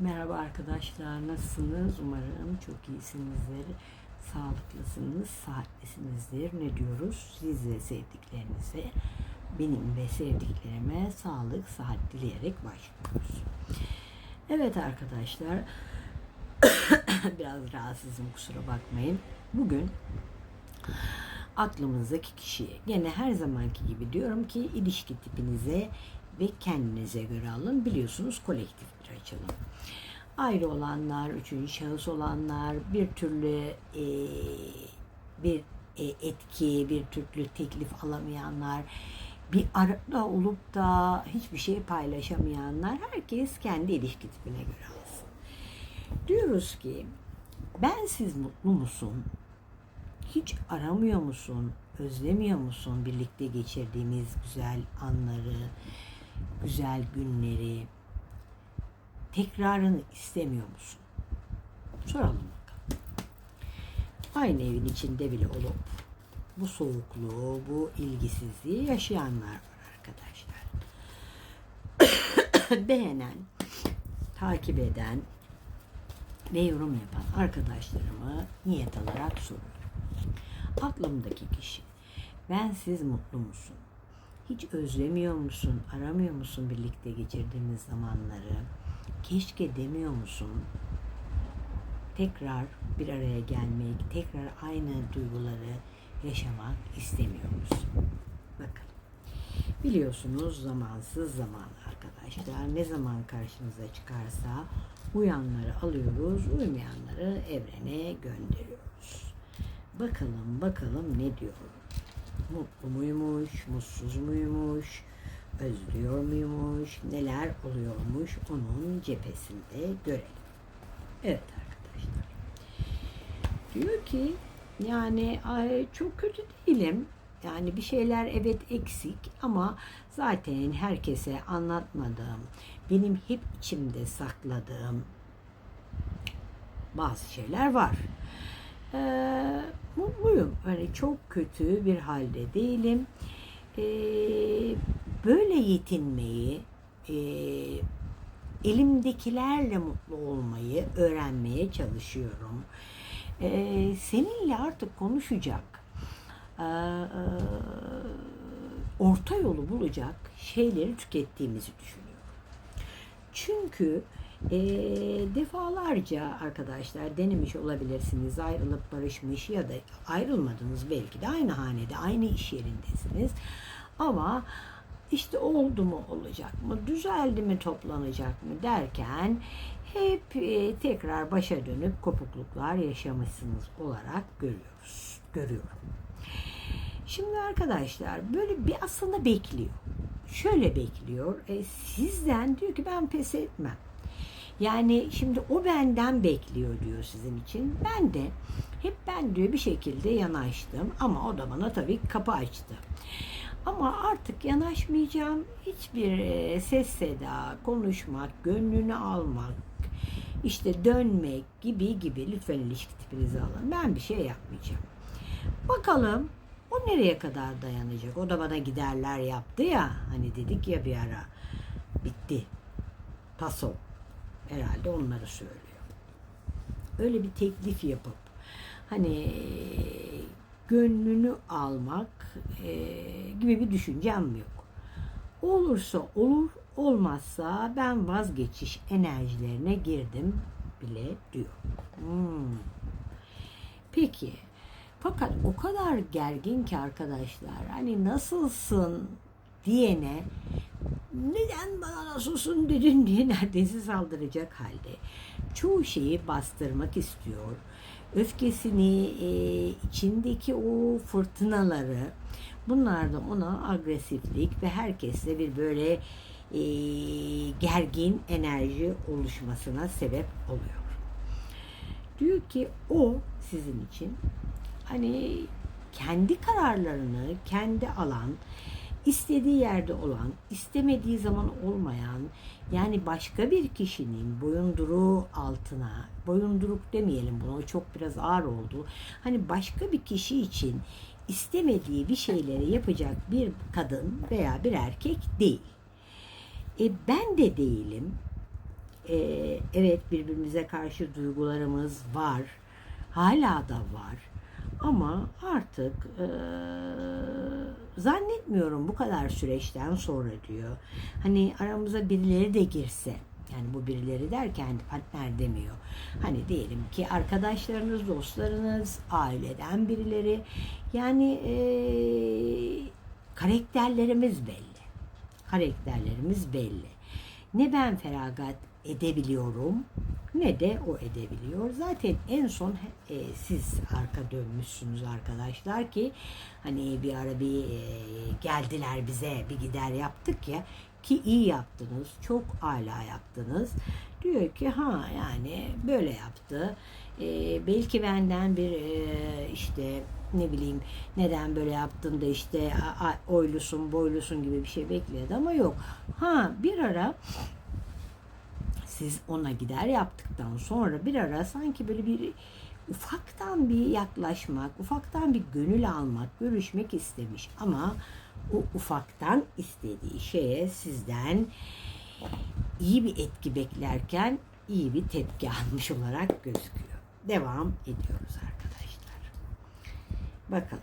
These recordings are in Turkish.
Merhaba arkadaşlar, nasılsınız? Umarım çok iyisinizdir, sağlıklısınız, saatlisinizdir. Ne diyoruz? Siz ve sevdiklerinize, benim ve sevdiklerime sağlık, sıhhat dileyerek başlıyoruz. Evet arkadaşlar, biraz rahatsızım kusura bakmayın. Bugün aklımızdaki kişiye gene her zamanki gibi diyorum ki ilişki tipinize ve kendinize göre alın. Biliyorsunuz kolektif bir açılım. Ayrı olanlar, üçüncü şahıs olanlar, bir türlü e, bir e, etki, bir türlü teklif alamayanlar, bir arada olup da hiçbir şey paylaşamayanlar, herkes kendi ilişki tipine göre alsın. Diyoruz ki ben siz mutlu musun? Hiç aramıyor musun? Özlemiyor musun birlikte geçirdiğimiz güzel anları, güzel günleri? Tekrarını istemiyor musun? Soralım bakalım. Aynı evin içinde bile olup bu soğukluğu, bu ilgisizliği yaşayanlar var arkadaşlar. Beğenen, takip eden ve yorum yapan arkadaşlarımı niyet alarak soruyorum. Aklımdaki kişi. Ben siz mutlu musun? Hiç özlemiyor musun? Aramıyor musun birlikte geçirdiğimiz zamanları? Keşke demiyor musun? Tekrar bir araya gelmek, tekrar aynı duyguları yaşamak istemiyor musun? Bakın. Biliyorsunuz zamansız zaman arkadaşlar. Ne zaman karşımıza çıkarsa uyanları alıyoruz, uymayanları evrene gönderiyoruz. Bakalım bakalım ne diyor? Mutlu muymuş, mutsuz muymuş, özlüyor muymuş, neler oluyormuş onun cephesinde görelim. Evet arkadaşlar. Diyor ki yani ay, çok kötü değilim. Yani bir şeyler evet eksik ama zaten herkese anlatmadığım, benim hep içimde sakladığım bazı şeyler var. Ee, mutluyum. Hani çok kötü bir halde değilim. Ee, böyle yetinmeyi, e, elimdekilerle mutlu olmayı öğrenmeye çalışıyorum. Ee, seninle artık konuşacak, e, e, orta yolu bulacak şeyleri tükettiğimizi düşünüyorum. Çünkü e, defalarca arkadaşlar denemiş olabilirsiniz. Ayrılıp barışmış ya da ayrılmadınız belki de aynı hanede, aynı iş yerindesiniz. Ama işte oldu mu olacak mı, düzeldi mi toplanacak mı derken hep e, tekrar başa dönüp kopukluklar yaşamışsınız olarak görüyoruz. Görüyorum. Şimdi arkadaşlar böyle bir aslında bekliyor. Şöyle bekliyor. E, sizden diyor ki ben pes etmem. Yani şimdi o benden bekliyor diyor sizin için. Ben de hep ben diyor bir şekilde yanaştım ama o da bana tabii kapı açtı. Ama artık yanaşmayacağım. Hiçbir e, ses seda, konuşmak, gönlünü almak, işte dönmek gibi gibi lütfen ilişki tipinizi alın. Ben bir şey yapmayacağım. Bakalım o nereye kadar dayanacak? O da bana giderler yaptı ya. Hani dedik ya bir ara. Bitti. Paso. Herhalde onları söylüyor. Öyle bir teklif yapıp hani gönlünü almak e, gibi bir düşüncem yok. Olursa olur, olmazsa ben vazgeçiş enerjilerine girdim bile diyor. Hmm. Peki, fakat o kadar gergin ki arkadaşlar, hani nasılsın diyene neden bana nasılsın dedin diye neredeyse saldıracak halde. Çoğu şeyi bastırmak istiyor öfkesini, e, içindeki o fırtınaları bunlar da ona agresiflik ve herkesle bir böyle e, gergin enerji oluşmasına sebep oluyor. Diyor ki o sizin için hani kendi kararlarını kendi alan istediği yerde olan, istemediği zaman olmayan, yani başka bir kişinin boyunduruğu altına, boyunduruk demeyelim buna, çok biraz ağır oldu. Hani başka bir kişi için istemediği bir şeyleri yapacak bir kadın veya bir erkek değil. E ben de değilim. e, evet birbirimize karşı duygularımız var. Hala da var. Ama artık e, zannetmiyorum bu kadar süreçten sonra diyor. Hani aramıza birileri de girse yani bu birileri derken partner demiyor. Hani diyelim ki arkadaşlarınız, dostlarınız, aileden birileri. Yani e, karakterlerimiz belli. Karakterlerimiz belli. Ne ben feragat edebiliyorum ne de o edebiliyor. Zaten en son e, siz arka dönmüşsünüz arkadaşlar ki hani bir ara bir e, geldiler bize bir gider yaptık ya ki iyi yaptınız. Çok ala yaptınız. Diyor ki ha yani böyle yaptı. E, belki benden bir e, işte ne bileyim neden böyle yaptın da işte a, a, oylusun boylusun gibi bir şey bekledi ama yok. Ha bir ara siz ona gider yaptıktan sonra bir ara sanki böyle bir ufaktan bir yaklaşmak, ufaktan bir gönül almak, görüşmek istemiş ama o ufaktan istediği şeye sizden iyi bir etki beklerken iyi bir tepki almış olarak gözüküyor. Devam ediyoruz arkadaşlar. Bakalım.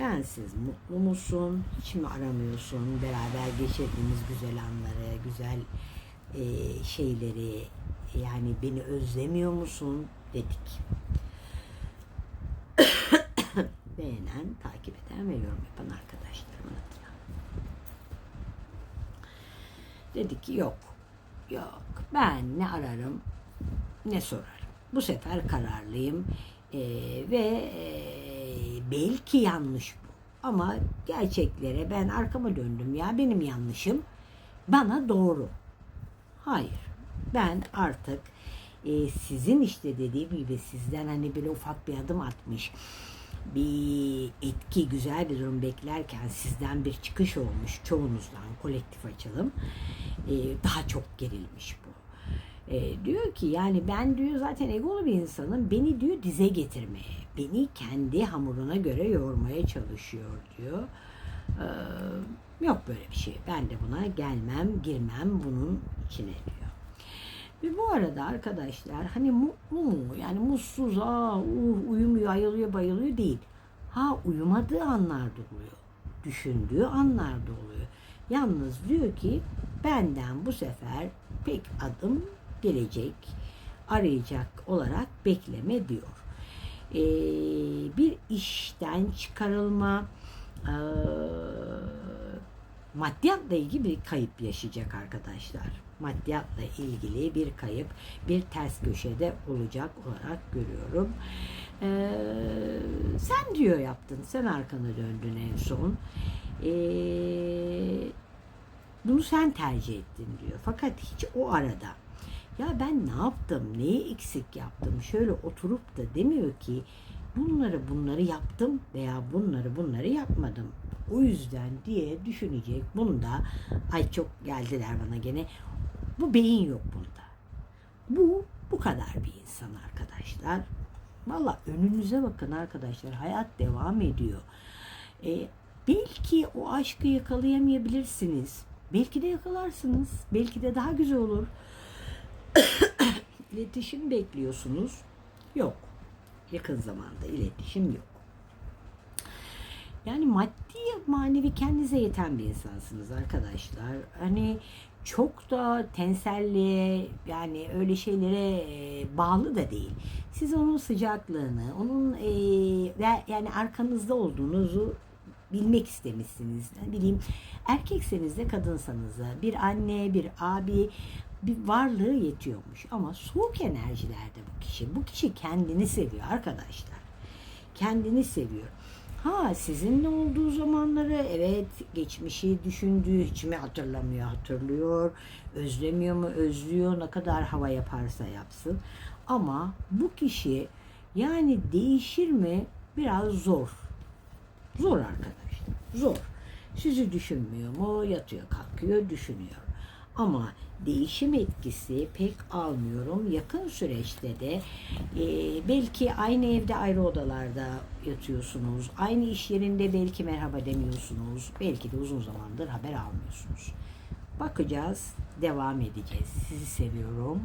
Bensiz mutlu musun? Hiç mi aramıyorsun? Beraber geçirdiğimiz güzel anları, güzel e, şeyleri yani beni özlemiyor musun dedik. Beğenen, takip eden ve yorum yapan arkadaşlarımın adına. Dedi ki yok, yok ben ne ararım ne sorarım. Bu sefer kararlıyım e, ve e, belki yanlış bu. Ama gerçeklere ben arkama döndüm ya benim yanlışım bana doğru. Hayır. Ben artık e, sizin işte dediğim gibi sizden hani böyle ufak bir adım atmış bir etki, güzel bir durum beklerken sizden bir çıkış olmuş çoğunuzdan kolektif açılım e, daha çok gerilmiş bu. E, diyor ki yani ben diyor zaten egolu bir insanım beni diyor dize getirmeye, beni kendi hamuruna göre yoğurmaya çalışıyor diyor. E, yok böyle bir şey. Ben de buna gelmem, girmem bunun içine diyor. Ve bu arada arkadaşlar hani mutlu mu? Yani mutsuz, aa, uh, uyumuyor, ayılıyor, bayılıyor değil. Ha uyumadığı anlarda oluyor. Düşündüğü anlarda oluyor. Yalnız diyor ki benden bu sefer pek adım gelecek, arayacak olarak bekleme diyor. Ee, bir işten çıkarılma, ee, maddiyatla ilgili bir kayıp yaşayacak arkadaşlar. Maddiyatla ilgili bir kayıp bir ters köşede olacak olarak görüyorum. Ee, sen diyor yaptın, sen arkana döndün en son. Ee, bunu sen tercih ettin diyor. Fakat hiç o arada ya ben ne yaptım, neyi eksik yaptım şöyle oturup da demiyor ki bunları bunları yaptım veya bunları bunları yapmadım. O yüzden diye düşünecek. Bunda ay çok geldiler bana gene. Bu beyin yok bunda. Bu bu kadar bir insan arkadaşlar. Valla önünüze bakın arkadaşlar. Hayat devam ediyor. Ee, belki o aşkı yakalayamayabilirsiniz. Belki de yakalarsınız. Belki de daha güzel olur. İletişim bekliyorsunuz. Yok. Yakın zamanda iletişim yok. Yani maddi manevi kendinize yeten bir insansınız arkadaşlar. Hani çok da tenselliğe yani öyle şeylere bağlı da değil. Siz onun sıcaklığını, onun e, ve yani arkanızda olduğunuzu bilmek istemişsiniz. Ne bileyim erkekseniz de kadınsanız da bir anne, bir abi bir varlığı yetiyormuş. Ama soğuk enerjilerde bu kişi. Bu kişi kendini seviyor arkadaşlar. Kendini seviyor. Ha sizinle olduğu zamanları evet geçmişi düşündüğü hiç mi hatırlamıyor hatırlıyor. Özlemiyor mu özlüyor ne kadar hava yaparsa yapsın. Ama bu kişi yani değişir mi biraz zor. Zor arkadaşlar zor. Sizi düşünmüyor mu yatıyor kalkıyor düşünüyor. Ama değişim etkisi pek almıyorum. Yakın süreçte de e, belki aynı evde ayrı odalarda yatıyorsunuz. Aynı iş yerinde belki merhaba demiyorsunuz. Belki de uzun zamandır haber almıyorsunuz. Bakacağız, devam edeceğiz. Sizi seviyorum.